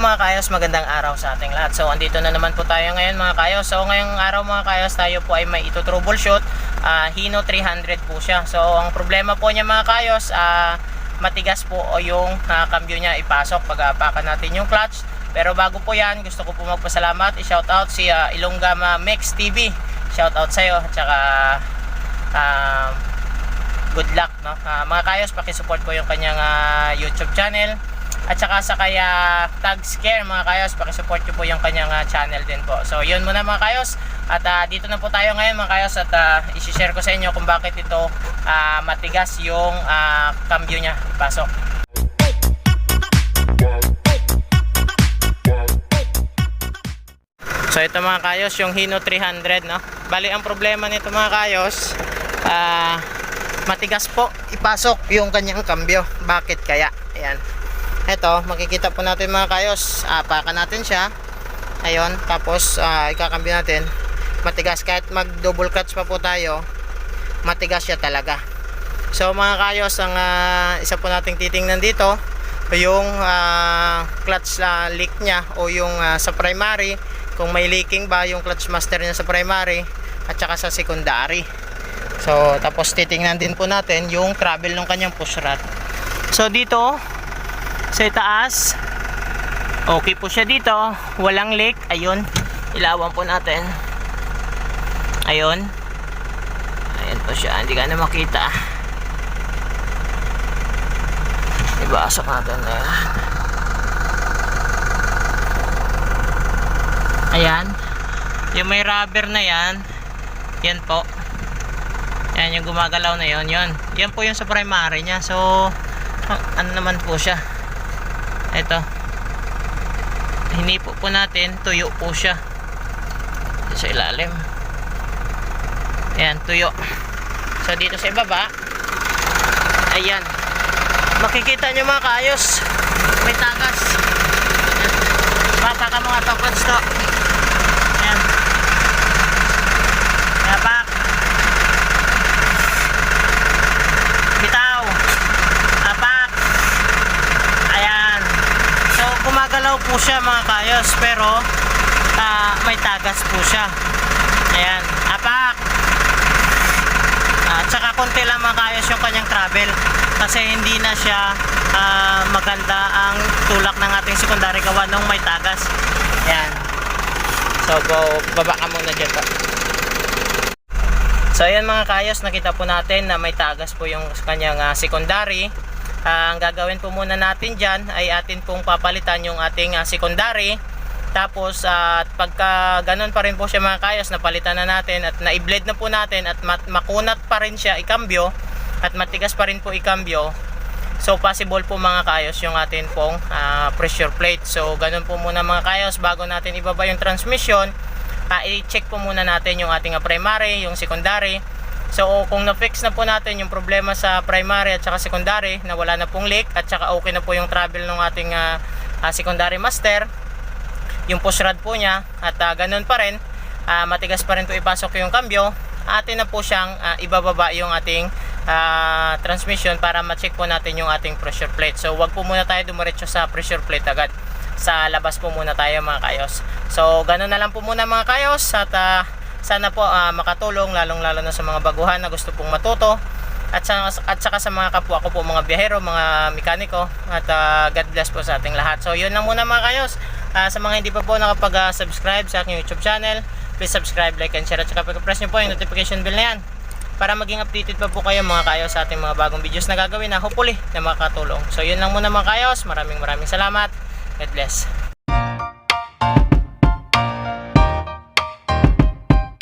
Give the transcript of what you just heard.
Mga kayos, magandang araw sa ating lahat. So, andito na naman po tayo ngayon mga kayos. So, ngayong araw mga kayos, tayo po ay may ito troubleshoot. Ah, Hino 300 po siya. So, ang problema po niya mga kayos, ah, matigas po yung ah, cambio niya ipasok pag apakan natin yung clutch. Pero bago po yan, gusto ko po magpasalamat. I-shoutout si ah, Ilonggama Mix TV. Shoutout sa'yo. At saka, ah, good luck no Ah, mga kayos paki-support ko yung kanyang ah, YouTube channel at saka sa kaya Tag Scare mga kayos paki-support niyo po yung kanyang ah, channel din po so yun muna mga kayos at ah, dito na po tayo ngayon mga kayos at uh, i-share ko sa inyo kung bakit ito ah, matigas yung ah, cambio niya pasok So ito mga kayos, yung Hino 300 no. Bali ang problema nito mga kayos, ah matigas po ipasok yung kanyang kambyo. Bakit kaya? Ayan. Ito, makikita po natin mga kayos, apakan natin siya. Ayun, tapos ah, ikakambyo natin. Matigas kahit mag double clutch pa po tayo, matigas siya talaga. So mga kayos, ang ah, isa po nating titingnan dito, yung ah, clutch ah, leak niya o yung ah, sa primary kung may leaking ba yung clutch master niya sa primary at saka sa secondary so tapos titingnan din po natin yung travel ng kanyang push rod so dito sa itaas. Okay po siya dito. Walang leak ayun. Ilawan po natin. Ayun. Ayun po siya. Hindi ka na makita. Ibasok natin na yan. Ayan. Yung may rubber na yan. Yan po. Yan yung gumagalaw na yon yon Yan po yung sa primary niya. So, ano naman po siya. Ito. Hinipo po natin. Tuyo po siya. Sa ilalim. Ayan, tuyo. So, dito sa ibaba. Ayan. Makikita nyo mga kaayos. May tagas. Ayan. Baka ka mga toklets to. Ayan. Yapak. Bitaw. Apak. Ayan. So, gumagalaw po siya mga kayos. Pero, ah, may tagas po siya. Ayan. Apak. At saka konti lang mga kayos yung kanyang travel. Kasi hindi na siya ah, maganda ang tulak ng ating secondary gawa nung may tagas. Ayan. So, go, baba ka muna dyan pa. So, ayan mga kayos, nakita po natin na may tagas po yung kanyang ah, secondary. Ang gagawin po muna natin dyan ay atin pong papalitan yung ating ah, secondary. Tapos, at pagka ganun pa rin po siya mga kayos, napalitan na natin at na-blade na po natin at mat- makunat pa rin siya ikambyo at matigas pa rin po ikambyo. So, possible po mga kayos yung atin pong ah, pressure plate. So, ganun po muna mga kayos bago natin ibaba yung transmission. ah, i-check po muna natin yung ating primary, yung secondary. So, kung na-fix na po natin yung problema sa primary at saka secondary, na wala na pong leak at saka okay na po yung travel ng ating ah, ah, secondary master, yung push rod po niya at ah, ganun pa rin ah, matigas pa rin po ipasok yung cambio atin na po siyang ah, ibababa yung ating ah, transmission para ma-check po natin yung ating pressure plate. So wag po muna tayo dumiretso sa pressure plate agad. Sa labas po muna tayo mga kayos. So ganun na lang po muna mga kayos at ah, sana po ah, makatulong lalong lalo na sa mga baguhan na gusto pong matuto at sa, at saka sa mga kapwa ko po mga biyahero, mga mekaniko at ah, God bless po sa ating lahat. So yun lang muna mga kayos. Ah, sa mga hindi pa po nakapag-subscribe sa aking YouTube channel, please subscribe, like, and share at saka press nyo po yung notification bell na yan para maging updated pa po kayo mga kayos sa ating mga bagong videos na gagawin na hopefully na makakatulong. So yun lang muna mga kayos. Maraming maraming salamat. God bless.